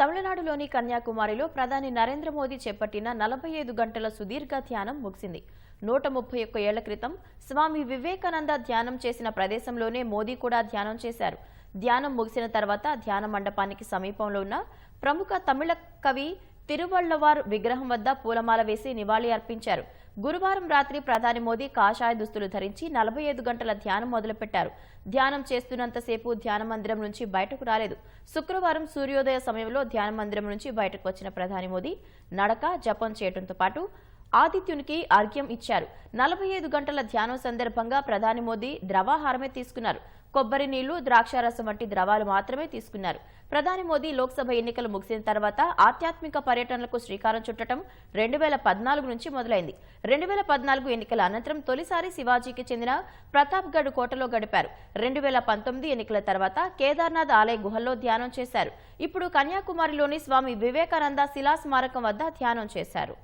తమిళనాడులోని కన్యాకుమారిలో ప్రధాని నరేంద్ర మోదీ చేపట్టిన నలభై ఐదు గంటల సుదీర్ఘ ధ్యానం ముగిసింది. నూట ముప్పై ఒక్క ఏళ్ళ క్రితం స్వామి వివేకానంద ధ్యానం చేసిన ప్రదేశంలోనే మోదీ కూడా ధ్యానం చేశారు. ధ్యానం ముగిసిన తర్వాత ధ్యాన మండపానికి సమీపంలో ఉన్న ప్రముఖ తమిళ కవి తిరువళ్ళవార్ విగ్రహం వద్ద పూలమాల వేసి నివాళి అర్పించారు. గురువారం రాత్రి ప్రధాని మోదీ కాషాయ దుస్తులు ధరించి నలభై ఐదు గంటల ధ్యానం మొదలుపెట్టారు. ధ్యానం చేస్తున్నంతసేపు ధ్యాన మందిరం నుంచి బయటకు రాలేదు. శుక్రవారం సూర్యోదయ సమయంలో ధ్యాన మందిరం నుంచి బయటకు వచ్చిన ప్రధాని మోదీ నడక జపం చేయడంతో పాటు ఆదిత్యునికి అర్ఘ్యం ఇచ్చారు. నలభై ఐదు గంటల ధ్యానం సందర్భంగా ప్రధాని మోదీ ద్రవాహారమే తీసుకున్నారు. కొబ్బరి నీళ్ళు ద్రాక్షారసం వంటి ద్రవాలు మాత్రమే తీసుకున్నారు. ప్రధాని మోదీ లోక్సభ ఎన్నికలు ముగిసిన తర్వాత ఆధ్యాత్మిక పర్యటనలకు శ్రీకారం చుట్టడం రెండు వేల పద్నాలుగు నుంచి మొదలైంది. రెండు వేల పద్నాలుగు ఎన్నికల అనంతరం తొలిసారి శివాజీకి చెందిన ప్రతాప్గఢ్ కోటలో గడిపారు. రెండు వేల పంతొమ్మిది ఎన్నికల తర్వాత కేదార్నాథ్ ఆలయ గుహల్లో ధ్యానం చేశారు. ఇప్పుడు కన్యాకుమారిలోని స్వామి వివేకానంద శిలా స్మారకం వద్ద ధ్యానం చేశారు.